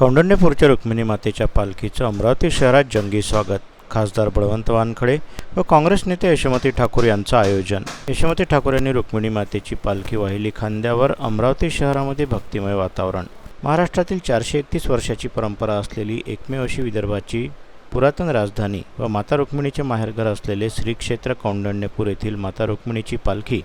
कौंडण्यपूरच्या रुक्मिणी मातेच्या पालखीचं अमरावती शहरात जंगी स्वागत. खासदार बळवंत वानखडे व काँग्रेस नेते यशोमती ठाकूर यांचं आयोजन. यशोमती ठाकूर यांनी रुक्मिणी मातेची पालखी वाहिली खांद्यावर अमरावती शहरामध्ये भक्तिमय वातावरण. महाराष्ट्रातील चारशे एकतीस वर्षाची परंपरा असलेली एकमेव अशी विदर्भाची पुरातन राजधानी व माता रुक्मिणीचे माहेरघर असलेले श्री क्षेत्र कौंडण्यपूर येथील माता रुक्मिणीची पालखी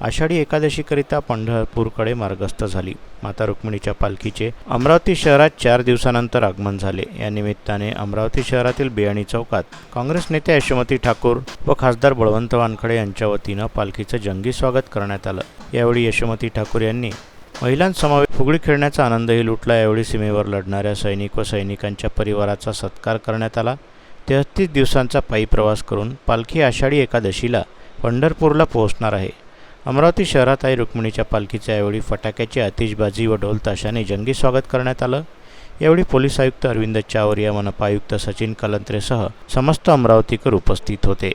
आषाढी एकादशीकरिता पंढरपूरकडे मार्गस्थ झाली. माता रुक्मिणीच्या पालखीचे अमरावती शहरात चार दिवसानंतर आगमन झाले. या निमित्ताने अमरावती शहरातील बियाणी चौकात काँग्रेस नेते यशोमती ठाकूर व खासदार बळवंत वानखडे यांच्या वतीनं पालखीचं जंगी स्वागत करण्यात आलं. यावेळी यशोमती ठाकूर यांनी महिलांसमवेत फुगडी खेळण्याचा आनंदही लुटला. यावेळी सीमेवर लढणाऱ्या सैनिक व सैनिकांच्या परिवाराचा सत्कार करण्यात आला. तेहतीस दिवसांचा पायी प्रवास करून पालखी आषाढी एकादशीला पंढरपूरला पोहोचणार आहे. अमरावती शहरात आई रुक्मिणीच्या पालखीच्या यावेळी फटाक्याची आतिषबाजी व ढोलताशाने जंगी स्वागत करण्यात आलं. यावेळी पोलीस आयुक्त अरविंद चावरिया मनपा आयुक्त सचिन कलंत्रेसह समस्त अमरावतीकर उपस्थित होते.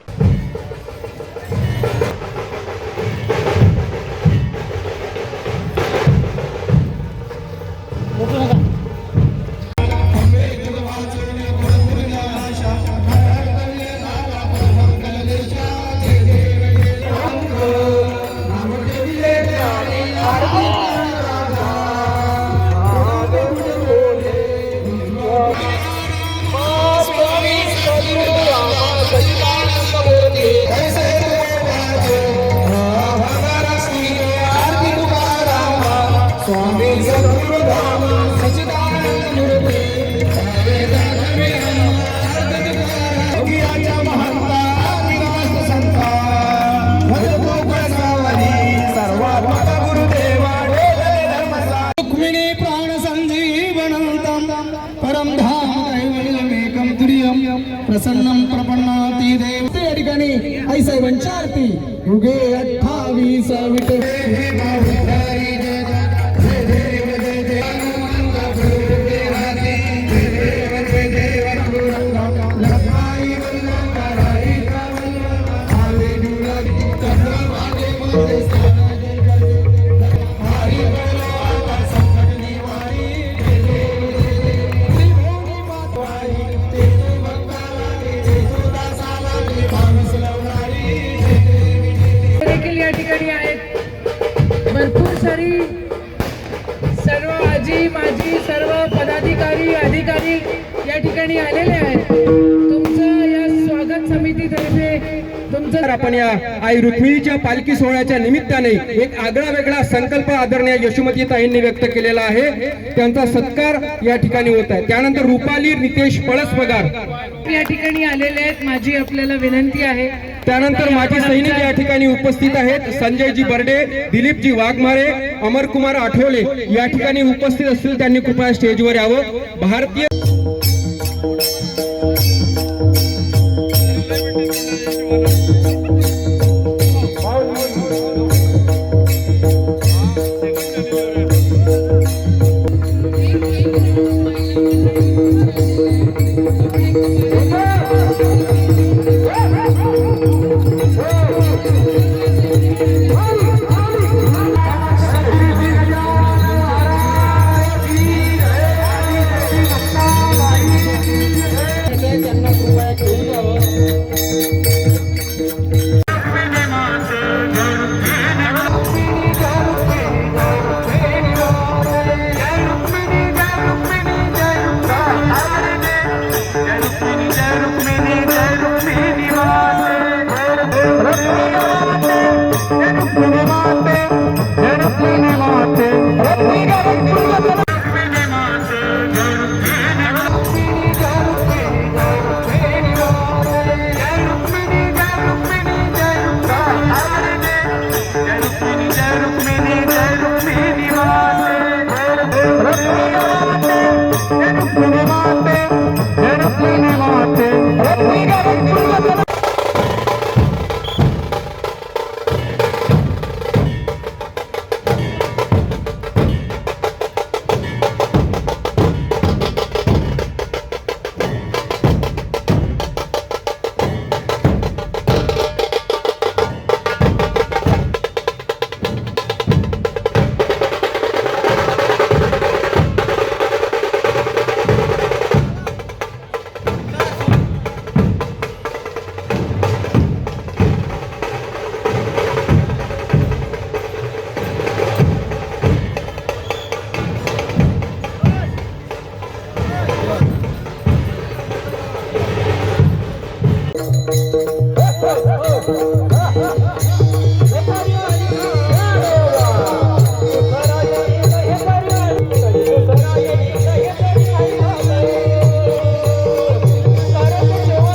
प्रसन्नम प्रपन्नाती देव ते या ठिकाणी आई साहेबांच्या आरती। युगे अठ्ठावीस सारी सर्व आजी माजी सर्व पदाधिकारी अधिकारी या ठिकाणी आलेले आहेत. तुमचं या स्वागत समितीतर्फे तुमचं आपण या आई रुक्मिणीच्या पालखी सोहळ्याच्या निमित्ताने एक आगळा वेगळा संकल्प आदरणीय यशोमती ताईंनी व्यक्त केलेला आहे. त्यांचा सत्कार या ठिकाणी होत आहे. त्यानंतर रुपाली नितेश पळस पगार या ठिकाणी आलेले आहेत. माझी आपल्याला विनंती आहे. त्यानंतर माजी सैनिक या ठिकाणी उपस्थित आहेत. संजयजी बर्डे दिलीपजी वाघमारे अमरकुमार आठवले या ठिकाणी उपस्थित असतील. त्यांनी कृपया स्टेजवर यावं. भारतीय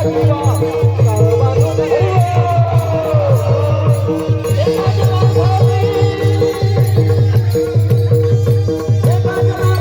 Thank you.